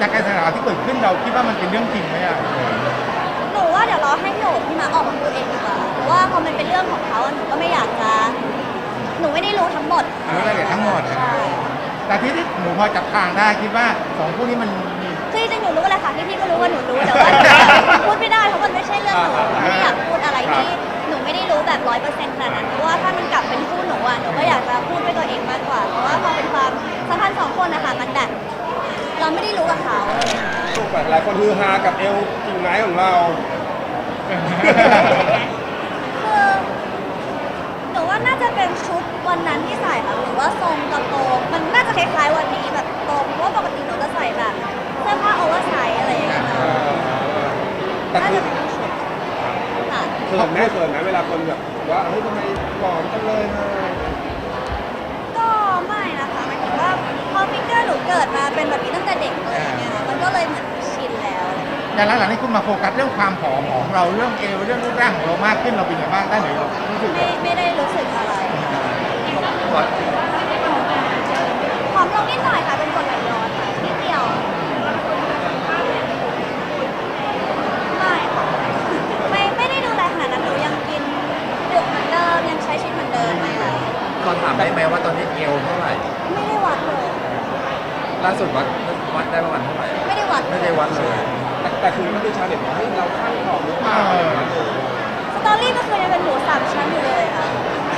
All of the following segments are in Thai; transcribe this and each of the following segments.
จากการแสดงที่เกิดขึ้นเราคิดว่ามันเป็นเรื่องจริงไหมอะหนูว่าเดี๋ยวรอให้พี่โอ๋พี่มาออกมาพูดเองดีกว่าเพราะว่าพอมันเป็นเรื่องของเขาอะหนูก็ไม่อยากจะ หนูไม่ได้รู้ทั้งหมดรู้รายละเอียดทั้งหมดนะใช่แต่ที่ที่หนูพอจับทางได้คิดว่าสองคู่นี้มันมีคือจริงๆหนูรู้แหละค่ะพี่พี่ๆก็รู้ว่าหนูรู้แต่ว่าหนูพูดไม่ได้เพราะมันไม่ใช่เรื่องหนูไม่ได้อยากพูดอะไรที่หนูไม่ได้รู้แบบร้อยเปอร์เซ็นต์ขนาดนั้นเพราะว่าถ้ามันกลับเป็นคู่หนูอะหนูก็อยากจะพูดด้วยตัวเองมากกว่าเพราะว่าพอเป็นความสัมพันธ์สองคนนะคะมันแบบ เราไม่ได้รู้กับเขาถูกแบบหลายคนฮือฮากับเอวกิ่งไม้ของเรา คือหนูว่าน่าจะเป็นชุดวันนั้นที่ใส่ค่ะหรือว่าทรงกระโปรงมันน่าจะคล้ายๆวันนี้แบบตรงเพราะว่าปกติหนูจะใส่แบบเสื้อผ้าโอเวอร์ไซส์อะไรอย่างเงี้ยค่ะแต่น่าคืจะอเป็นชุดค่ะ เขินไหมเขินไหมเวลาคนแบบว่าเฮ้ยทำไมหล่อจังเลยฮะ แต่หลังๆนี้คุณมาโฟกัสเรื่องความผอมของเราเรื่องเอวเรื่องรูปร่างของเรามากขึ้นเราเป็นยังไงบ้างได้หรือรู้สึกไม่ไม่ได้รู้สึกอะไรว่าผอมลงนิดหน่อยค่ะ เป็นกรดไหลย้อนค่ะนิดเดียวไม่ค่ะไม่ไม่ได้ดูแลขนาดนั้นหนูยังกินดึกเหมือนเดิมยังใช้ชีวิตเหมือนเดิมเลยค่ะตอนถามได้ไหมว่าตอนนี้เอวเท่าไหร่ไม่ได้วัดเลยล่าสุดวัดวัดได้ประมาณเท่าไหร่ไม่ได้วัดเลไม่ยได้วัดเลย แต่แต่คือมันคือชาวเน็ตบอกเฮ้ยเราข้างผอมหรือเปล่าสตอรี่ก็คือยังเป็นหมูสามชั้นอยู่เลยค่ะ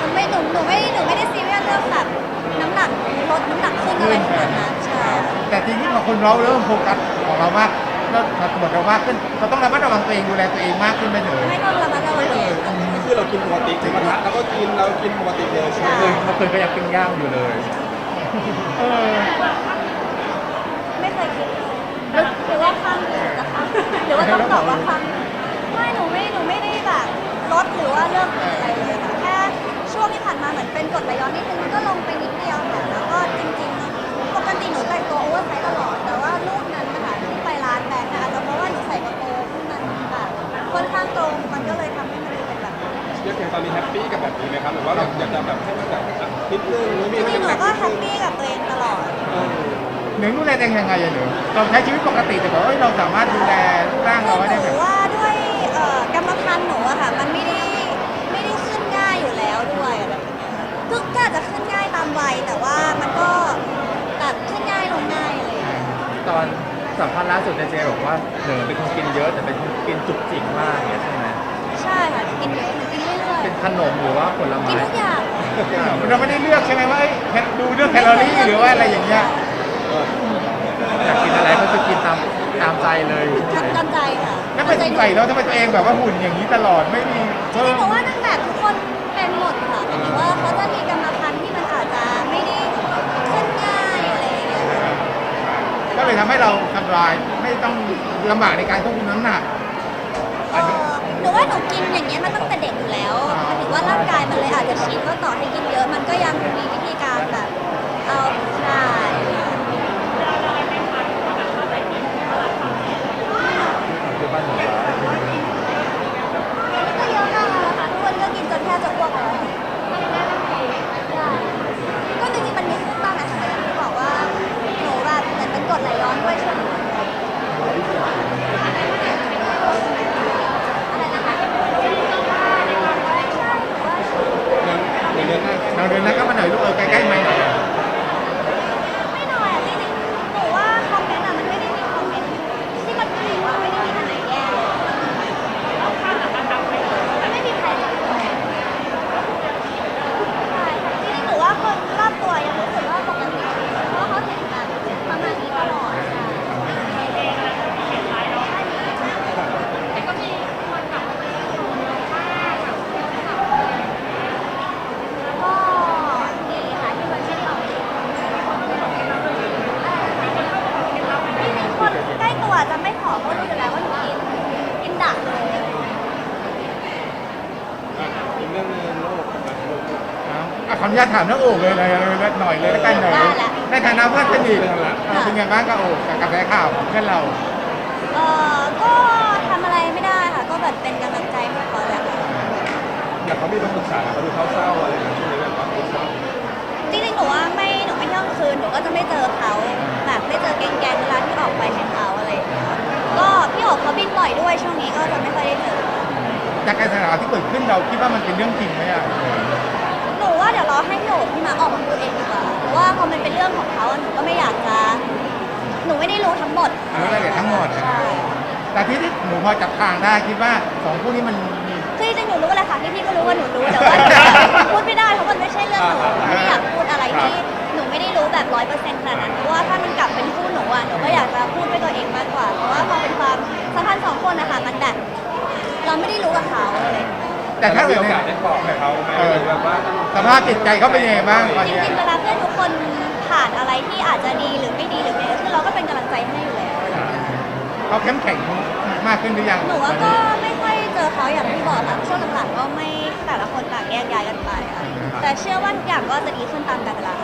มันไม่หนูหนูไม่หนูไม่ได้ซีเรียสเรื่องแบบน้ำหนักลดน้ำหนักขึ้นอะไรขนาดนั้นใช่แต่ทีนี้พอคนเราเริ่มโฟกัสของเรามากเริ่มมาตรวจเรามากขึ้นเราต้องระมัดระวังตัวเองดูแลตัวเองมากขึ้นไปเถอะไม่ต้องระมัดระวังเองคือเรากินปกติถึงกระทะเราก็กินเรากินปกติเลยใช่ไหมเมื่อคืนเมื่อคืนก็ยังปิ้งย่างอยู่เลยเออไม่เคยคิดเลยหรือว่าข้างหรือจะข้าง่าต้องตอบว่าข้างไม่หนูไม่หนูไม่ได้แบบลดหรือว่าเลิกอะไรเลยค่ะแค่ช่วงที่ผ่านมาเหมือนเป็นกดไหลย้อนนิดนึงก็ลงไปนิดเดียวค่ะแล้วก็จริงๆปกติหนูแต่งตัวโอเวอร์ไซส์ตลอด แต่ว่ารูปนั้นนะคะที่ไปร้านแบงค์นะคะอาจจะเพราะว่าหนูใส่กระโปรงที่มันแบบค่อนข้างตรงมันก็เลยทำให้มันดูเป็นแบบนั้น เรียกอย่างตอนนี้แฮปปี้กับแบบนี้ไหมครับหรือว่าแบบอยากจะแบบให้มันแบบนิดนึงหรือมีจให้ริงๆหนูก็แฮปปี้กับตัวเอง หนึ่งดูแลตัวเองยังไงอะหนูเราใช้ชีวิตปกติแต่แบบว่าเราสามารถดูแลร่างคืเราอไว้หได้นูแบบว่าด้วยเอ่อกรรมพันธุ์หนูอะค่ะ มันไม่ได้ไม่ได้ขึ้นง่ายอยู่แล้วด้วยอะไรอย่างเงี้ยก็ก็อาจจะขึ้นง่ายตามวัยแต่ว่ามันก็แบบขึ้นง่ายลงง่ายอะไรอย่างเลย ตอนสัมภาษณ์ล่าสุดเนยเจบอกว่าเหนือเป็นคนกินเยอะแต่เป็นคนกินจุกจิกมากเนี่ยใช่ไหมใช่ค่ะกินเยอะหนูกินเรื่อยเป็นขนมหรือว่าผลๆไม้กินทุกอย่าง เราไม่ได้เลือกใช่ไหมว่าเอ้ยแค่ดูเรื่องแคลอรี่หรือว่าอะไรอย่างเงี้ยอยากกินอะไรก็คือกินตามตามใจเลยใช่ไหม ทำตามใจค่ะ แล้วเป็นใส่แล้วทำไมตัวเองแบบว่าหุ่นอย่างนี้ตลอดไม่มีจริงๆหนูว่าตั้งแต่ทุกคนเป็นหมดค่ะหมายถึงว่าเขาจะมีกรรมพันธุ์ที่มันอาจจะไม่ได้ขึ้นง่ายอะไรอย่างเงี้ยก็เลยทำให้เราทำลายไม่ต้องลำบากในการควบคุมน้ำหนัก เอ่อหนูว่าหนูกินอย่างเงี้ยมาตั้งแต่เด็กอยู่แล้วหมายถึงว่าร่างกายมันเลยอาจจะชินว่าต่อให้กินเยอะมันก็ยังมีวิธีการแบบเอาใช่ คือบ้านหนู ก็เยอะมากแล้วค่ะทุกวันก็กินจนแทบจะอ้วกแล้วใช่ก็จริงๆมันมีขึ้นบ้างนะคะแต่อย่างที่บอกว่าหนูแบบเหมือนเป็นกรดไหลย้อนด้วยช่วงนี้อะไรนะคะใช่หนูว่าใช่ เดือนเดือนเดือนหน้า อะขาตถามน้องโอ๋เลยอะไรหน่อยเลยแล้วกันหน่อยในฐานะเพื่อนสนิทอะเป็นไงบ้างกับโอ๋กับกระข่าวเพื่อนเรา เอ่อก็ทำอะไรไม่ได้ค่ะ ก็แบบเป็นกำลังใจให้เขาแหละค่อยากเขามีคำปรึกษาเขาดูเขาเศร้าอะไรอย่างเงี้ยช่วงนี้แบบควาเศร้าจริงๆหนูว่าไม่หนูไม่เที่ยงคืนหนูก็จะไม่เจอเขาแบบไม่เจอแก๊งๆเวลาที่ออกไปแฮงเขาอะไรอย่างเงี้ยก็พี่โอ๋เขาบินบ่อยด้วยช่วงนี้ก็จะไม่ค่อยได้เจอ จากการสถานที่เกิดขึ้นเราคิดว่ามันเป็นเรื่องจริงไหมอะ รอให้โหนกพี่มาออกมาพูดเองดีกว่าเพราะว่าพอมันเป็นเรื่องของเขาอะหนูก็ไม่อยากจะ หนูไม่ได้รู้ทั้งหมดรู้รายละเอียดทั้งหมด ใช่แต่ที่ที่หนูพอจับทางได้คิดว่าสองคู่นี้มันมี คือจริงๆหนูรู้แหละค่ะพี่พี่ๆก็รู้ว่าหนูรู้แต่ว่าหนูพูดไม่ได้เพราะมันไม่ใช่เรื่องหนูไม่ได้อยากพูดอะไรที่หนูไม่ได้รู้แบบร้อยเปอร์เซ็นต์ขนาดนั้นเพราะว่าถ้ามันกลับเป็นคู่หนูอะหนูก็อยากจะพูดด้วยตัวเองมากกว่าเพราะว่าพอเป็นความสัมพันธ์สองคนนะคะมันแบบเราไม่ได้รู้กับเขาอะไรอย่างเงี้ย แต่ถ้ามีเกิดโอกาสได้บอกกับเขาไหมเออหรือแบบว่าสภาพจิตใจเขาเป็นยังไงบ้างตอนจเนี้ยริงๆเวลาเพื่อนทุกคนผ่านอะไรที่อาจจะดีหรือไม่ดีหรือไม่ดีคือเราก็เป็นกำลังใจให้อยู่แล้ว เขาเข้มแข็งมากขึ้นหรือยังหนูว่าก็ไม่ค่อยเจอเขาอย่างที่บอกค่ะช่วงหลังๆก็ไม่แต่ละคนต่างแยกย้ายกันไปค่ะแต่เชื่อว่าทุกอย่างก็จะดีขึ้นตามกาลเวลา